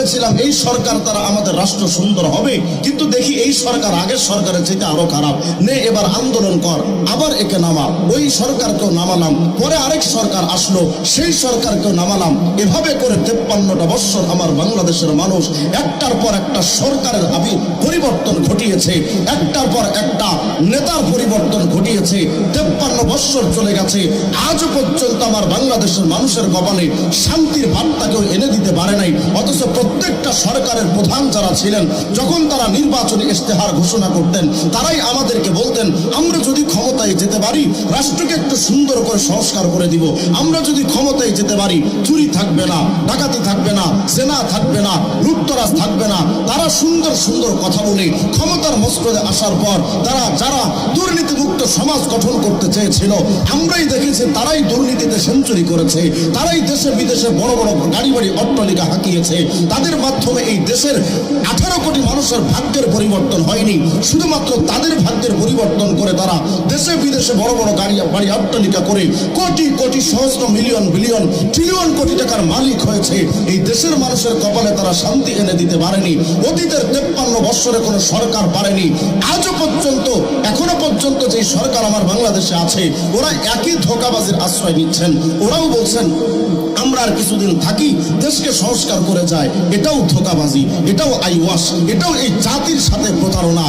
ভেবেছিলাম এই সরকার তারা আমাদের রাষ্ট্র সুন্দর হবে, কিন্তু দেখি এই সরকার আগের সরকারের চেয়ে আরও খারাপ। নে, এবার আন্দোলন কর, আবার একে নামা। ওই সরকারকেও নামালাম, পরে আরেক সরকার আসলো, সেই সরকারকেও নামালাম। এভাবে করে তেপ্পান্নটা বৎসর আমার বাংলাদেশের মানুষ, একটার পর একটা সরকারের আবি পরিবর্তন ঘটিয়েছে, একটার পর একটা নেতার পরিবর্তন ঘটিয়েছে, তেপ্পান্ন বৎসর চলে গেছে। আজ পর্যন্ত আমার বাংলাদেশের মানুষের কপালে শান্তির বার্তা কেউ এনে দিতে পারে নাই। প্রত্যেকটা সরকারের প্রধান যারা ছিলেন যখন তারা নির্বাচনী ইশতেহার ঘোষণা করতেন তারাই আমাদেরকে পারি রাষ্ট্রকে একটু সুন্দর করে সংস্কার করে দিব। আমরা যদি ক্ষমতায় যেতে পারি, চুরি থাকবে না, ডাকাতি থাকবে না, সেনা থাকবে না, লুটতরাজ থাকবে না। তারা সুন্দর সুন্দর কথা বলে ক্ষমতার মস্কদে আসার পর তারা, যারা দুর্নীতিমুক্ত সমাজ গঠন করতে চেয়েছিল, আমরাই দেখেছি তারাই দুর্নীতিতে সেঞ্চুরি করেছে। তারাই দেশে বিদেশে বড় বড় গাড়ি বাড়ি, অট্টালিকা হাঁকিয়েছে। তাদের মাধ্যমে এই দেশের আঠারো কোটি মানুষের ভাগ্যের পরিবর্তন হয়নি। শুধুমাত্র তাদের ভাগ্যের পরিবর্তন করে তারা দেশে বিদেশে বড় বড় গাড়ি বাড়ি অট্টালিকা করে কোটি কোটি সহস্র মিলিয়ন বিলিয়ন ট্রিলিয়ন কোটি টাকার মালিক হয়েছে। এই দেশের মানুষের কপালে তারা শান্তি এনে দিতে পারেনি। অতীতের তেপ্পান্ন বৎসরে কোনো সরকার পারেনি। আজও পর্যন্ত, এখনও পর্যন্ত যে সরকার আমার বাংলাদেশে আছে, ওরা একই ধোকাবাজির আশ্রয় নিচ্ছেন। ওরাও বলছেন, আমরা আর কিছুদিন থাকি, দেশকে সংস্কার করে যায়। এটাও ধোকাবাজি, এটাও আইওয়াস এটাও এই জাতির সাথে প্রতারণা।